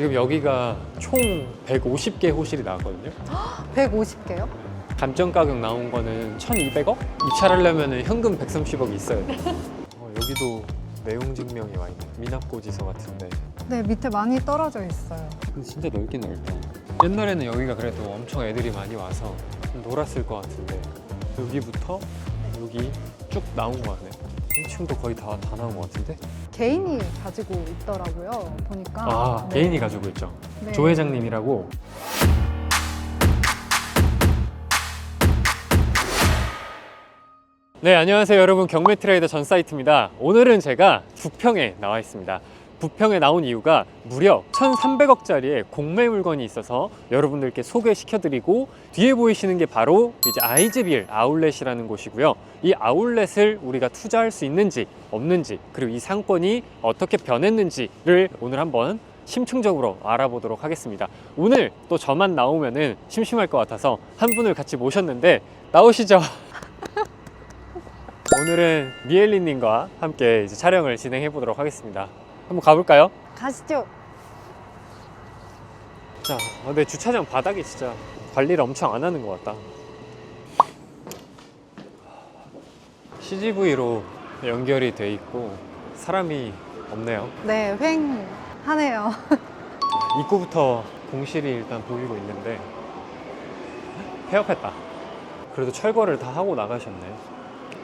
지금 여기가 총 150개 호실이 나왔거든요. 150개요? 감정 가격 나온 거는 1,200억? 입찰하려면 현금 130억이 있어야 돼. 어, 여기도 내용 증명이 와 있네. 미납고지서 같은데. 네, 밑에 많이 떨어져 있어요. 근데 진짜 넓긴 넓다. 옛날에는 여기가 그래도 엄청 애들이 많이 와서 좀 놀았을 것 같은데 여기부터 여기 쭉 나온 거 같네. 1층도 거의 다, 다 나온 것 같은데? 개인이 가지고 있더라고요. 보니까. 아, 네. 개인이 가지고 있죠. 네. 조 회장님이라고. 네, 안녕하세요 여러분. 경매 트레이더 전 사이트입니다. 오늘은 제가 부평에 나와 있습니다. 부평에 나온 이유가 무려 1,300억짜리의 공매 물건이 있어서 여러분들께 소개시켜드리고 뒤에 보이시는 게 바로 이제 아이즈빌 아울렛이라는 곳이고요. 이 아울렛을 우리가 투자할 수 있는지 없는지 그리고 이 상권이 어떻게 변했는지를 오늘 한번 심층적으로 알아보도록 하겠습니다. 오늘 또 저만 나오면은 심심할 것 같아서 한 분을 같이 모셨는데 나오시죠. 오늘은 미엘리님과 함께 촬영을 진행해 보도록 하겠습니다. 한번 가볼까요? 가시죠. 자, 아, 근데 주차장 바닥이 진짜 관리를 엄청 안 하는 것 같다. CGV로 연결이 돼 있고 사람이 없네요. 네, 횡하네요. 입구부터 공실이 일단 보이고 있는데 폐업했다. 그래도 철거를 다 하고 나가셨네.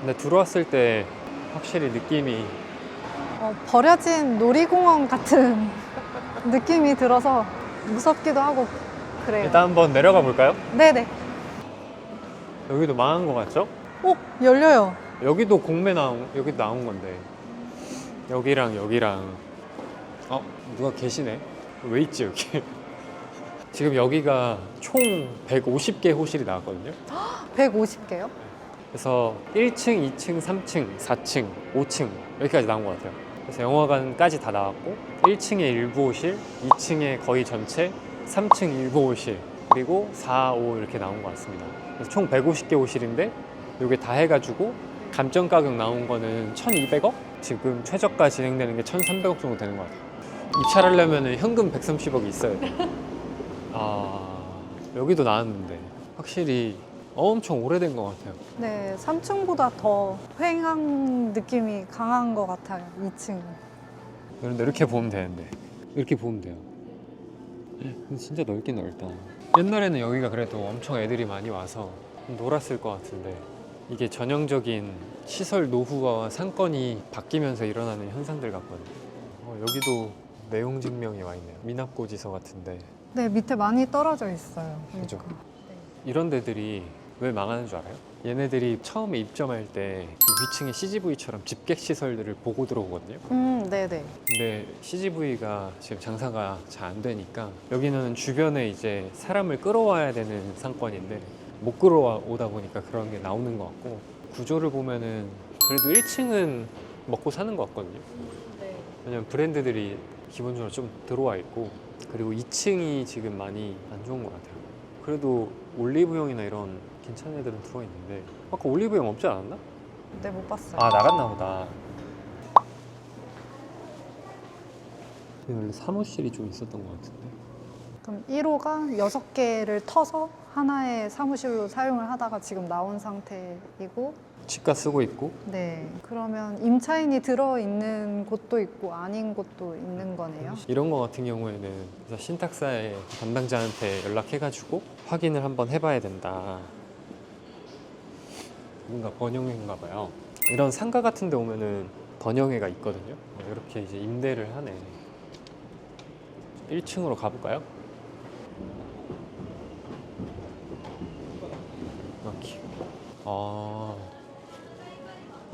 근데 들어왔을 때 확실히 느낌이 어, 버려진 놀이공원 같은 느낌이 들어서 무섭기도 하고 그래요. 일단 한번 내려가 볼까요? 네네. 여기도 망한 것 같죠? 오, 열려요. 여기도 공매 나온 여기 나온 건데 여기랑 여기랑 어 누가 계시네 왜 있지 여기 지금 여기가 총 150개 호실이 나왔거든요 150개요? 그래서 1층, 2층, 3층, 4층, 5층 여기까지 나온 것 같아요 그래서 영화관까지 다 나왔고 1층에 일부 호실 2층에 거의 전체 3층 일부 호실 그리고 4, 5 이렇게 나온 것 같습니다 그래서 총 150개 호실인데 이게 다 해가지고 감정 가격 나온 거는 1,200억? 지금 최저가 진행되는 게 1,300억 정도 되는 것 같아요. 입찰하려면 현금 130억이 있어야 돼. 아 여기도 나왔는데 확실히 엄청 오래된 것 같아요. 네, 3층보다 더 횡한 느낌이 강한 것 같아요. 2층. 그런데 이렇게 보면 되는데 이렇게 보면 돼요. 근데 진짜 넓긴 넓다. 옛날에는 여기가 그래도 엄청 애들이 많이 와서 놀았을 것 같은데 이게 전형적인 시설 노후화와 상권이 바뀌면서 일어나는 현상들 같거든요. 어, 여기도 내용 증명이 와 있네요. 미납고지서 같은데 네, 밑에 많이 떨어져 있어요. 그죠. 보니까. 이런 데들이 왜 망하는 줄 알아요? 얘네들이 처음에 입점할 때 그 위층에 CGV처럼 집객 시설들을 보고 들어오거든요. 음, 네네. 근데 CGV가 지금 장사가 잘 안 되니까 여기는 주변에 이제 사람을 끌어와야 되는 상권인데 못 끌어오다 보니까 그런 게 나오는 것 같고 구조를 보면은 그래도 1층은 먹고 사는 것 같거든요. 네. 왜냐면 브랜드들이 기본적으로 좀 들어와 있고 그리고 2층이 지금 많이 안 좋은 것 같아요. 그래도 올리브영이나 이런 괜찮은 애들은 들어와 있는데 아까 올리브영 없지 않았나? 네, 못 봤어요. 아 나갔나 보다. 원래 사무실이 좀 있었던 것 같은데. 그럼 1호가 6개를 터서 하나의 사무실로 사용을 하다가 지금 나온 상태이고 치과 쓰고 있고 네. 그러면 임차인이 들어 있는 곳도 있고 아닌 곳도 있는 거네요. 이런 거 같은 경우에는 그래서 신탁사의 담당자한테 연락해가지고 확인을 한번 해봐야 된다. 뭔가 번영회인가 봐요. 이런 상가 같은 데 오면은 번영회가 있거든요. 어, 이렇게 이제 임대를 하네. 1층으로 가볼까요? 여기. 아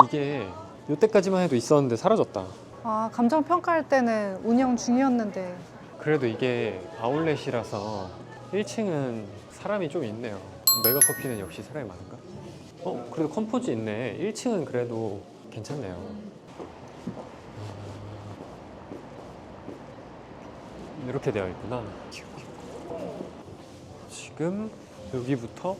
이게 이때까지만 해도 있었는데 사라졌다. 아, 감정 평가할 때는 운영 중이었는데 그래도 이게 아울렛이라서 1층은 사람이 좀 있네요. 메가커피는 역시 사람이 많은가? 어, 그래도 컴포즈 있네. 1층은 그래도 괜찮네요. 아, 이렇게 되어 있구나. 지금 여기부터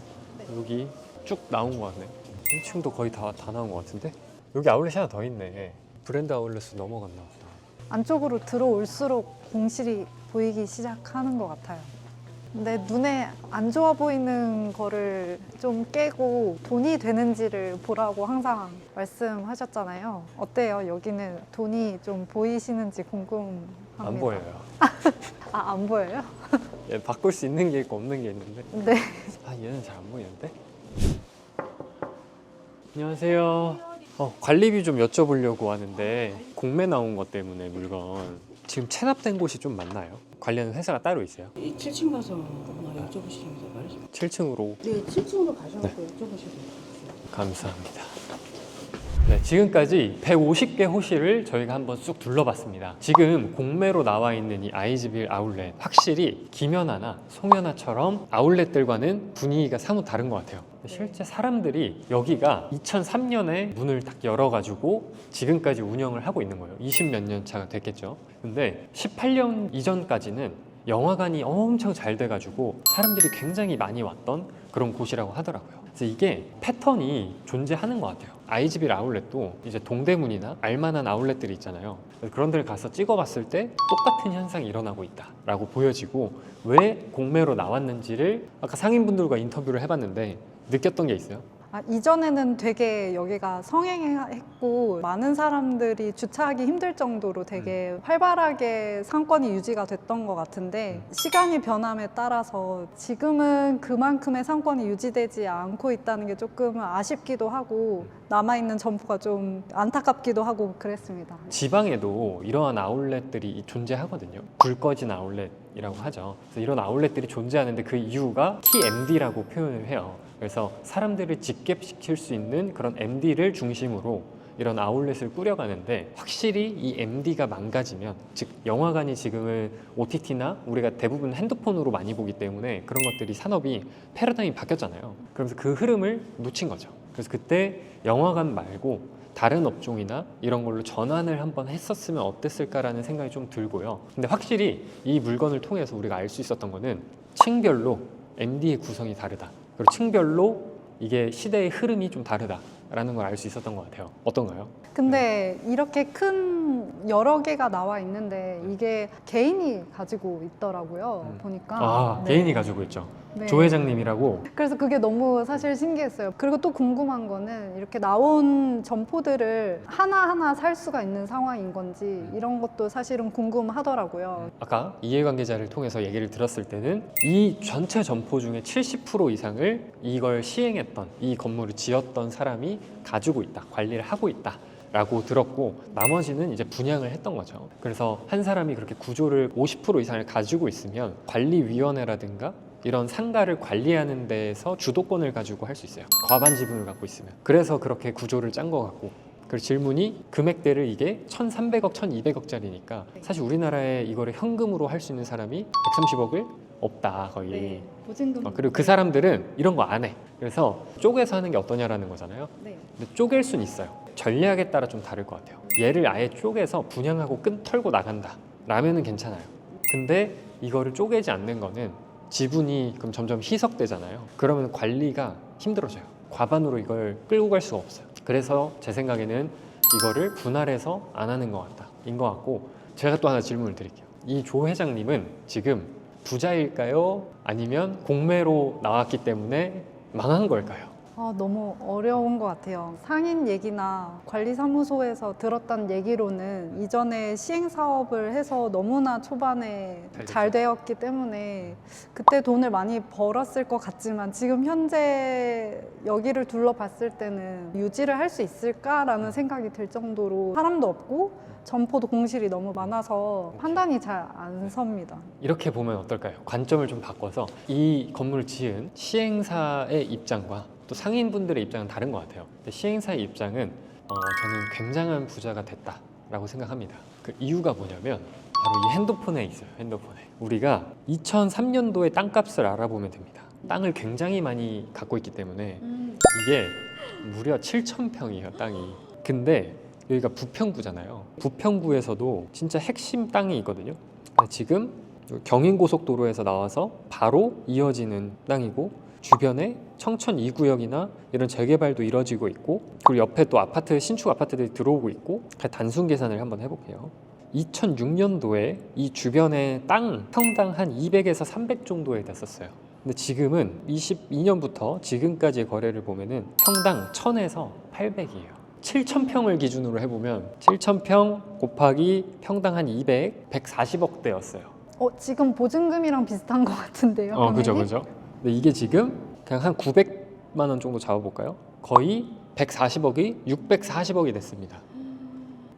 여기 쭉 나온 것 같네. 1층도 거의 다, 다 나온 것 같은데? 여기 아울렛이 하나 더 있네. 브랜드 아울렛으로 넘어갔나 보다. 안쪽으로 들어올수록 공실이 보이기 시작하는 것 같아요. 근데 눈에 안 좋아 보이는 거를 좀 깨고 돈이 되는지를 보라고 항상 말씀하셨잖아요. 어때요? 여기는 돈이 좀 보이시는지 궁금합니다. 안 보여요. 아, 안 보여요? 예, 바꿀 수 있는 게 있고 없는 게 있는데. 네. 아 얘는 잘 안 보이는데? 안녕하세요. 어, 관리비 좀 여쭤보려고 하는데 공매 나온 것 때문에 물건 지금 체납된 곳이 좀 많나요? 관련 회사가 따로 있어요? 이 7층 가서 아마 여쭤보시면 될 말이죠. 7층으로 네, 7층으로 가셔서 여쭤보시면 돼요. 감사합니다. 네, 지금까지 150개 호실을 저희가 한번 쑥 둘러봤습니다. 지금 공매로 나와 있는 이 아이즈빌 아울렛 확실히 김연아나 송연아처럼 아울렛들과는 분위기가 사뭇 다른 것 같아요. 실제 사람들이 여기가 2003년에 문을 딱 열어가지고 지금까지 운영을 하고 있는 거예요. 20 몇 년 차가 됐겠죠. 근데 18년 이전까지는 영화관이 엄청 잘 돼가지고 사람들이 굉장히 많이 왔던 그런 곳이라고 하더라고요. 그래서 이게 패턴이 존재하는 것 같아요. 아이즈빌 아울렛도 이제 동대문이나 알만한 아울렛들이 있잖아요. 그런 데를 가서 찍어봤을 때 똑같은 현상이 일어나고 있다라고 보여지고 왜 공매로 나왔는지를 아까 상인분들과 인터뷰를 해봤는데 느꼈던 게 있어요. 아, 이전에는 되게 여기가 성행했고 많은 사람들이 주차하기 힘들 정도로 되게 활발하게 상권이 유지가 됐던 것 같은데 시간이 변함에 따라서 지금은 그만큼의 상권이 유지되지 않고 있다는 게 조금 아쉽기도 하고 남아있는 점포가 좀 안타깝기도 하고 그랬습니다. 지방에도 이러한 아울렛들이 존재하거든요. 불 꺼진 아울렛 이라고 하죠. 그래서 이런 아울렛들이 존재하는데 그 이유가 TMD라고 표현을 해요. 그래서 사람들을 직결시킬 수 있는 그런 MD를 중심으로 이런 아울렛을 꾸려가는데 확실히 이 MD가 망가지면 즉 영화관이 지금은 OTT나 우리가 대부분 핸드폰으로 많이 보기 때문에 그런 것들이 산업이 패러다임이 바뀌었잖아요. 그러면서 그 흐름을 놓친 거죠. 그래서 그때 영화관 말고 다른 업종이나 이런 걸로 전환을 한번 했었으면 어땠을까라는 생각이 좀 들고요. 근데 확실히 이 물건을 통해서 우리가 알 수 있었던 거는 층별로 MD의 구성이 다르다. 그리고 층별로 이게 시대의 흐름이 좀 다르다라는 걸 알 수 있었던 것 같아요. 어떤가요? 근데 이렇게 큰 여러 개가 나와 있는데 이게 개인이 가지고 있더라고요. 음. 보니까. 아, 네. 개인이 가지고 있죠. 네. 조 회장님이라고 그래서 그게 너무 사실 신기했어요. 그리고 또 궁금한 거는 이렇게 나온 점포들을 하나하나 살 수가 있는 상황인 건지 이런 것도 사실은 궁금하더라고요. 아까 이해관계자를 통해서 얘기를 들었을 때는 이 전체 점포 중에 70% 이상을 이걸 시행했던 이 건물을 지었던 사람이 가지고 있다, 관리를 하고 있다. 라고 들었고 나머지는 이제 분양을 했던 거죠. 그래서 한 사람이 그렇게 구조를 50% 이상을 가지고 있으면 관리위원회라든가 이런 상가를 관리하는 데에서 주도권을 가지고 할 수 있어요. 과반 지분을 갖고 있으면. 그래서 그렇게 구조를 짠것 같고 그 질문이 금액대를 이게 1,300억, 1,200억짜리니까 사실 우리나라에 이거를 현금으로 할 수 있는 사람이 130억을 없다 거의. 네. 보증금. 어, 그리고 그 사람들은 이런 거 안 해. 그래서 쪼개서 하는 게 어떠냐라는 거잖아요. 네. 근데 쪼갤 순 있어요. 전략에 따라 좀 다를 것 같아요. 얘를 아예 쪼개서 분양하고 끈 털고 나간다. 라면은 괜찮아요. 근데 이거를 쪼개지 않는 거는 지분이 그럼 점점 희석되잖아요. 그러면 관리가 힘들어져요. 과반으로 이걸 끌고 갈 수가 없어요. 그래서 제 생각에는 이거를 분할해서 안 하는 것 같다. 인 것 같고 제가 또 하나 질문을 드릴게요. 이 조 회장님은 지금 부자일까요? 아니면 공매로 나왔기 때문에 망한 걸까요? 아, 너무 어려운 것 같아요. 상인 얘기나 관리사무소에서 들었던 얘기로는 이전에 시행 사업을 해서 너무나 초반에 잘. 잘 되었기 때문에 그때 돈을 많이 벌었을 것 같지만 지금 현재 여기를 둘러봤을 때는 유지를 할 수 있을까라는 생각이 들 정도로 사람도 없고 점포도 공실이 너무 많아서 판단이 잘 안 섭니다. 이렇게 보면 어떨까요? 관점을 좀 바꿔서 이 건물을 지은 시행사의 입장과 또 상인분들의 입장은 다른 것 같아요. 근데 시행사의 입장은 어, 저는 굉장한 부자가 됐다라고 생각합니다. 그 이유가 뭐냐면 바로 이 핸드폰에 있어요. 핸드폰에 우리가 2003년도에 땅값을 알아보면 됩니다. 땅을 굉장히 많이 갖고 있기 때문에 이게 무려 7,000평이에요, 땅이. 근데 여기가 부평구잖아요. 부평구에서도 진짜 핵심 땅이 있거든요. 지금 경인고속도로에서 나와서 바로 이어지는 땅이고 주변에 청천 2구역이나 이런 재개발도 이뤄지고 있고 그리고 옆에 또 아파트 신축 아파트들이 들어오고 있고 단순 계산을 한번 해볼게요. 2006년도에 이 주변에 땅 평당 한 200에서 300 정도에 됐었어요. 근데 지금은 22년부터 지금까지의 거래를 보면은 평당 1000에서 800이에요. 7,000평을 기준으로 해보면 7,000평 곱하기 평당 한 200, 140억대였어요. 어, 지금 보증금이랑 비슷한 것 같은데요. 어, 그죠, 금액이? 그죠. 근데 이게 지금 그냥 한 900만 원 정도 잡아볼까요? 거의 140억이 640억이 됐습니다.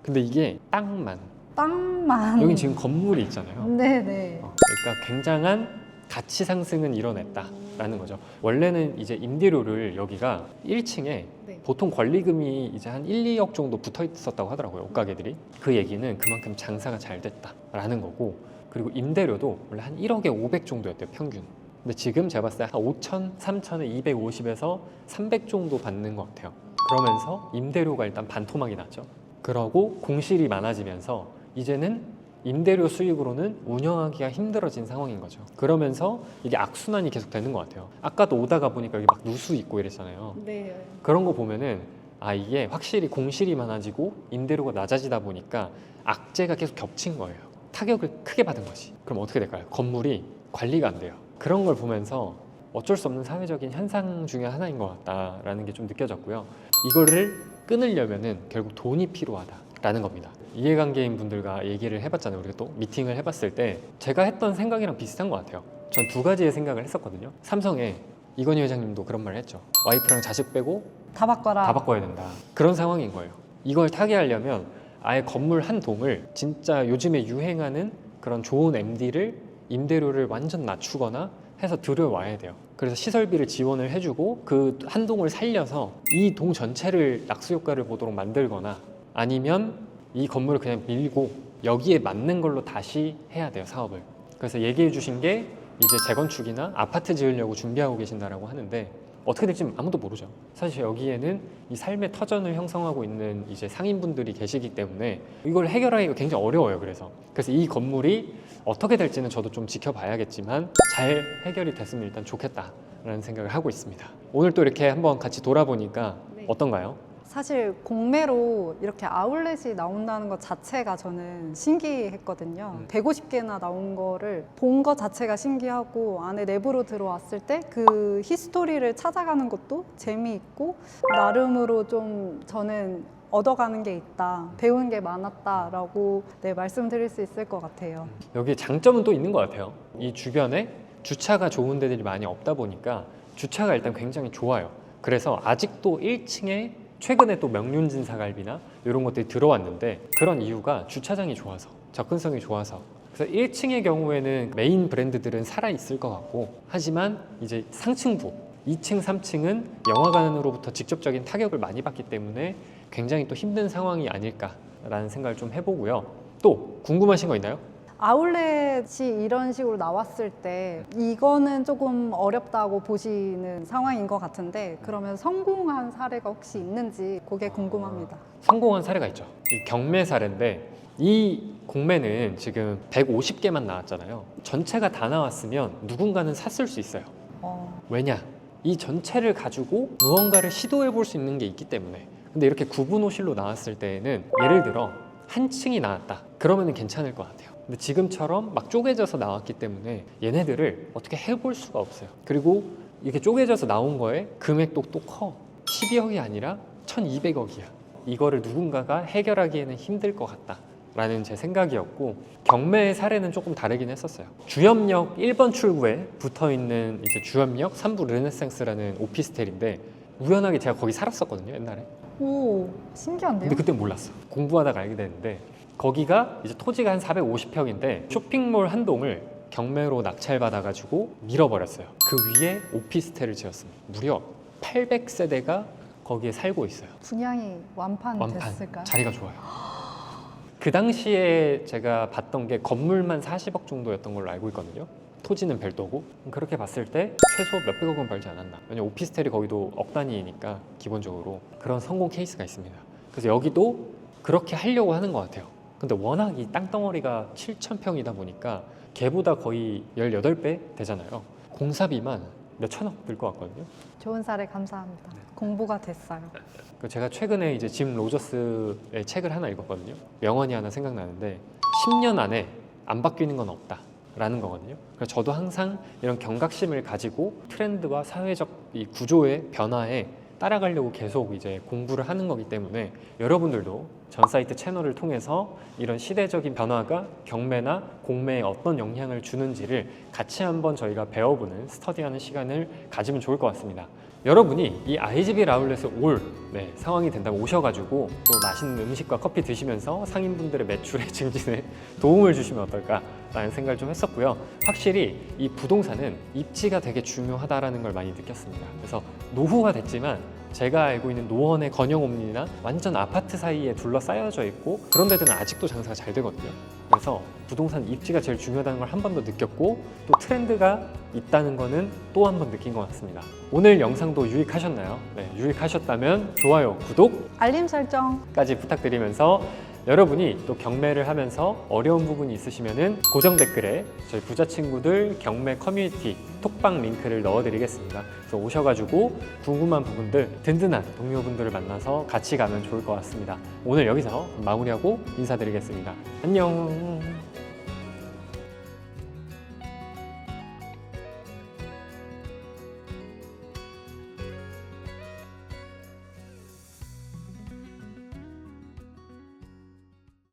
근데 이게 땅만. 땅만. 여기 지금 건물이 있잖아요. 네네. 어, 그러니까 굉장한 가치 상승은 이뤄냈다라는 거죠. 원래는 이제 임대료를 여기가 1층에 네. 보통 권리금이 이제 한 1, 2억 정도 붙어 있었다고 하더라고요. 옷가게들이. 그 얘기는 그만큼 장사가 잘 됐다라는 거고 그리고 임대료도 원래 한 1억에 500 정도였대요, 평균. 근데 지금 제가 봤을 때 한 5천, 3천에 250에서 300 정도 받는 것 같아요. 그러면서 임대료가 일단 반토막이 났죠. 그러고 공실이 많아지면서 이제는 임대료 수익으로는 운영하기가 힘들어진 상황인 거죠. 그러면서 이게 악순환이 계속 되는 것 같아요. 아까도 오다가 보니까 여기 막 누수 있고 이랬잖아요. 네. 그런 거 보면은 아 이게 확실히 공실이 많아지고 임대료가 낮아지다 보니까 악재가 계속 겹친 거예요. 타격을 크게 받은 거지. 그럼 어떻게 될까요? 건물이 관리가 안 돼요. 그런 걸 보면서 어쩔 수 없는 사회적인 현상 중에 하나인 것 같다라는 게 좀 느껴졌고요. 이거를 끊으려면은 결국 돈이 필요하다라는 겁니다. 이해관계인 분들과 얘기를 해봤잖아요. 우리가 또 미팅을 해봤을 때 제가 했던 생각이랑 비슷한 것 같아요. 전 두 가지의 생각을 했었거든요. 삼성에 이건희 회장님도 그런 말을 했죠. 와이프랑 자식 빼고 다 바꿔라. 다 바꿔야 된다. 그런 상황인 거예요. 이걸 타개하려면 아예 건물 한 동을 진짜 요즘에 유행하는 그런 좋은 MD를 임대료를 완전 낮추거나 해서 들여와야 돼요. 그래서 시설비를 지원을 해주고 그 한 동을 살려서 이 동 전체를 낙수 효과를 보도록 만들거나 아니면 이 건물을 그냥 밀고 여기에 맞는 걸로 다시 해야 돼요 사업을. 그래서 얘기해 주신 게 이제 재건축이나 아파트 지으려고 준비하고 계신다라고 하는데 어떻게 될지 아무도 모르죠. 사실 여기에는 이 삶의 터전을 형성하고 있는 이제 상인분들이 계시기 때문에 이걸 해결하기가 굉장히 어려워요. 그래서 그래서 이 건물이 어떻게 될지는 저도 좀 지켜봐야겠지만 잘 해결이 됐으면 일단 좋겠다라는 생각을 하고 있습니다. 오늘 또 이렇게 한번 같이 돌아보니까 네. 어떤가요? 사실 공매로 이렇게 아울렛이 나온다는 것 자체가 저는 신기했거든요. 음. 150개나 나온 거를 본 것 자체가 신기하고 안에 내부로 들어왔을 때 그 히스토리를 찾아가는 것도 재미있고 나름으로 좀 저는 얻어가는 게 있다, 배우는 게 많았다라고 네, 말씀드릴 수 있을 것 같아요. 여기 장점은 또 있는 것 같아요. 이 주변에 주차가 좋은 데들이 많이 없다 보니까 주차가 일단 굉장히 좋아요. 그래서 아직도 1층에 최근에 또 명륜진 사갈비나 이런 것들이 들어왔는데 그런 이유가 주차장이 좋아서 접근성이 좋아서 그래서 1층의 경우에는 메인 브랜드들은 살아 있을 것 같고 하지만 이제 상층부 2층, 3층은 영화관으로부터 직접적인 타격을 많이 받기 때문에 굉장히 또 힘든 상황이 아닐까라는 생각을 좀 해보고요. 또 궁금하신 거 있나요? 아울렛이 이런 식으로 나왔을 때 이거는 조금 어렵다고 보시는 상황인 것 같은데 그러면 성공한 사례가 혹시 있는지 그게 궁금합니다. 성공한 사례가 있죠. 이 경매 사례인데 이 공매는 지금 150개만 나왔잖아요. 전체가 다 나왔으면 누군가는 샀을 수 있어요. 어, 왜냐? 이 전체를 가지고 무언가를 시도해 볼 수 있는 게 있기 때문에. 근데 이렇게 구분 호실로 나왔을 때에는 예를 들어 한 층이 나왔다. 그러면 괜찮을 것 같아요. 근데 지금처럼 막 쪼개져서 나왔기 때문에 얘네들을 어떻게 해볼 수가 없어요. 그리고 이렇게 쪼개져서 나온 거에 금액도 또 커. 12억이 아니라 1200억이야. 이거를 누군가가 해결하기에는 힘들 것 같다. 라는 제 생각이었고 경매의 사례는 조금 다르긴 했었어요. 주염역 1번 출구에 붙어 있는 이제 주염역 3부 르네상스라는 오피스텔인데 우연하게 제가 거기 살았었거든요 옛날에. 오 신기한데요? 근데 그때 몰랐어. 공부하다가 알게 됐는데 거기가 이제 토지가 한 450평인데 쇼핑몰 한 동을 경매로 낙찰받아가지고 밀어버렸어요. 그 위에 오피스텔을 지었습니다. 무려 800세대가 거기에 살고 있어요. 분양이 완판, 됐을까요? 자리가 좋아요. 그 당시에 제가 봤던 게 건물만 40억 정도였던 걸로 알고 있거든요. 토지는 별도고 그렇게 봤을 때 최소 몇백억 은 벌지 않았나. 왜냐면 오피스텔이 거기도 억 단위니까 기본적으로 그런 성공 케이스가 있습니다. 그래서 여기도 그렇게 하려고 하는 것 같아요. 근데 워낙 이 땅덩어리가 7천 평이다 보니까 걔보다 거의 18배 되잖아요. 공사비만 몇 천억 들 것 같거든요. 좋은 사례 감사합니다. 네. 공부가 됐어요. 그 제가 최근에 이제 짐 로저스의 책을 하나 읽었거든요. 명언이 하나 생각나는데 10년 안에 안 바뀌는 건 없다 라는 거거든요. 그래서 저도 항상 이런 경각심을 가지고 트렌드와 사회적 이 구조의 변화에 따라가려고 계속 이제 공부를 하는 거기 때문에 여러분들도 전 사이트 채널을 통해서 이런 시대적인 변화가 경매나 공매에 어떤 영향을 주는지를 같이 한번 저희가 배워보는 스터디하는 시간을 가지면 좋을 것 같습니다. 여러분이 이 IGB 라울렛에 올 네, 상황이 된다면 오셔가지고 또 맛있는 음식과 커피 드시면서 상인분들의 매출의 증진에 도움을 주시면 어떨까라는 생각을 좀 했었고요. 확실히 이 부동산은 입지가 되게 중요하다라는 걸 많이 느꼈습니다. 그래서 노후화 됐지만 제가 알고 있는 노원의 건영홈이나 완전 아파트 사이에 둘러싸여져 있고 그런 데들은 아직도 장사가 잘 되거든요. 그래서 부동산 입지가 제일 중요하다는 걸 한 번 더 느꼈고 또 트렌드가 있다는 거는 또 한 번 느낀 것 같습니다. 오늘 영상도 유익하셨나요? 네, 유익하셨다면 좋아요, 구독 알림 설정 까지 부탁드리면서 여러분이 또 경매를 하면서 어려운 부분이 있으시면은 고정 댓글에 저희 부자 친구들 경매 커뮤니티 톡방 링크를 넣어드리겠습니다. 그래서 오셔가지고 궁금한 부분들 든든한 동료분들을 만나서 같이 가면 좋을 것 같습니다. 오늘 여기서 마무리하고 인사드리겠습니다. 안녕.